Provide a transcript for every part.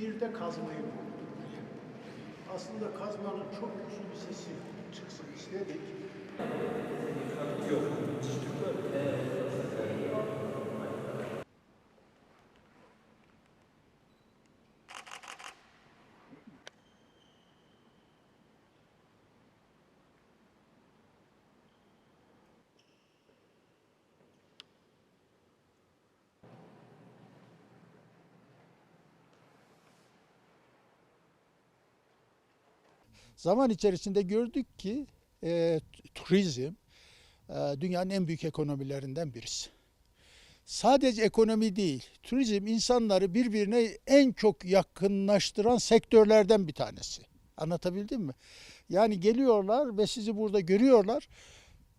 Bir de kazmayı. Aslında kazmanın çok güçlü bir sesi çıksın istedik. Zaman içerisinde gördük ki e, turizm e, dünyanın en büyük ekonomilerinden birisi. Sadece ekonomi değil, turizm insanları birbirine en çok yakınlaştıran sektörlerden bir tanesi. Anlatabildim mi? Yani geliyorlar ve sizi burada görüyorlar.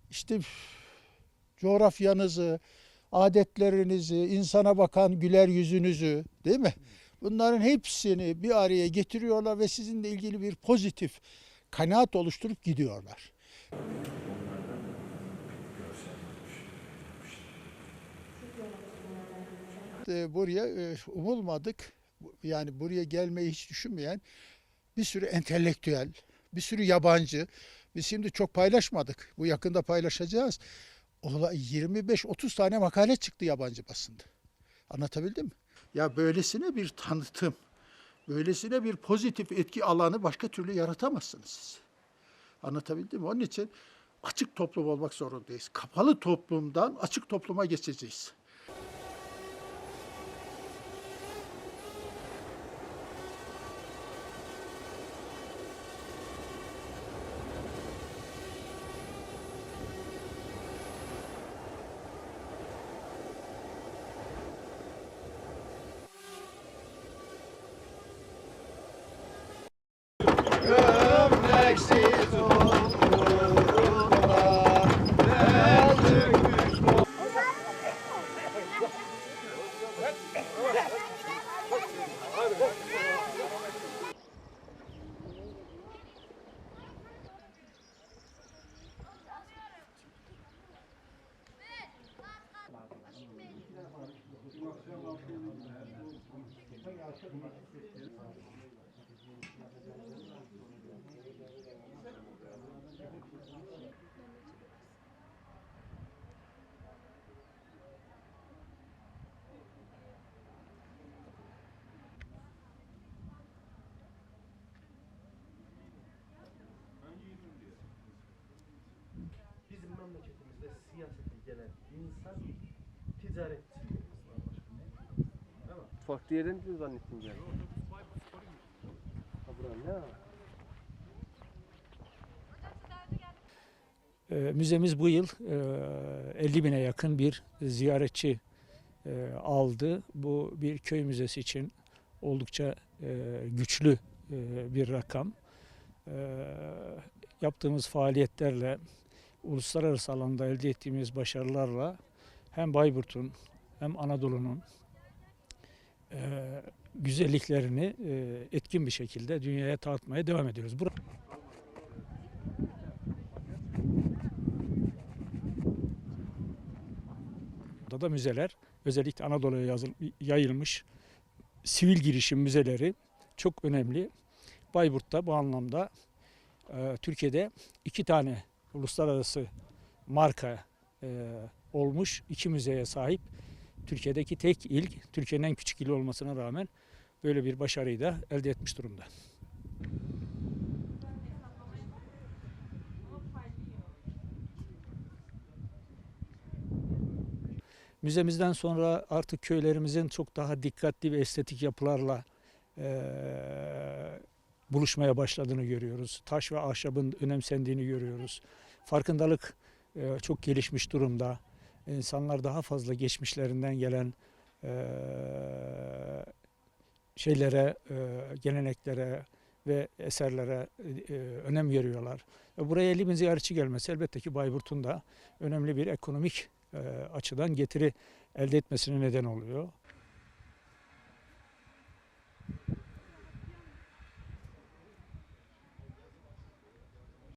İşte coğrafyanızı, adetlerinizi, insana bakan güler yüzünüzü, değil mi? Bunların hepsini bir araya getiriyorlar ve sizinle ilgili bir pozitif kanaat oluşturup gidiyorlar. E, Buraya e, umulmadık, yani buraya gelmeyi hiç düşünmeyen bir sürü entelektüel, bir sürü yabancı. Biz şimdi çok paylaşmadık. Bu yakında paylaşacağız. Ola 25-30 tane makale çıktı yabancı basında. Anlatabildim mi? Ya böylesine bir tanıtım, böylesine bir pozitif etki alanı başka türlü yaratamazsınız siz. Anlatabildim mi? Onun için açık toplum olmak zorundayız. Kapalı toplumdan açık topluma geçeceğiz. Bizim memleketimizde siyasete gelen insan ticaretçi. Farklı yerden mi zannettim ben? E, Müzemiz bu yıl e, 50 bine yakın bir ziyaretçi e, aldı. Bu bir köy müzesi için oldukça e, güçlü e, bir rakam. E, Yaptığımız faaliyetlerle, uluslararası alanda elde ettiğimiz başarılarla hem Bayburt'un hem Anadolu'nun e, güzelliklerini e, etkin bir şekilde dünyaya tanıtmaya devam ediyoruz. Bur- Burada da müzeler özellikle Anadolu'ya yayılmış sivil girişim müzeleri çok önemli. Bayburt'ta bu anlamda e, Türkiye'de iki tane uluslararası marka e, olmuş iki müzeye sahip. Türkiye'deki tek il, Türkiye'nin en küçük ili olmasına rağmen böyle bir başarıyı da elde etmiş durumda. Müzemizden sonra artık köylerimizin çok daha dikkatli ve estetik yapılarla eee, buluşmaya başladığını görüyoruz. Taş ve ahşabın önemsendiğini görüyoruz. Farkındalık eee, çok gelişmiş durumda. İnsanlar daha fazla geçmişlerinden gelen şeylere, geleneklere ve eserlere önem veriyorlar. Ve Buraya 50 bin ziyaretçi gelmesi elbette ki Bayburt'un da önemli bir ekonomik açıdan getiri elde etmesine neden oluyor.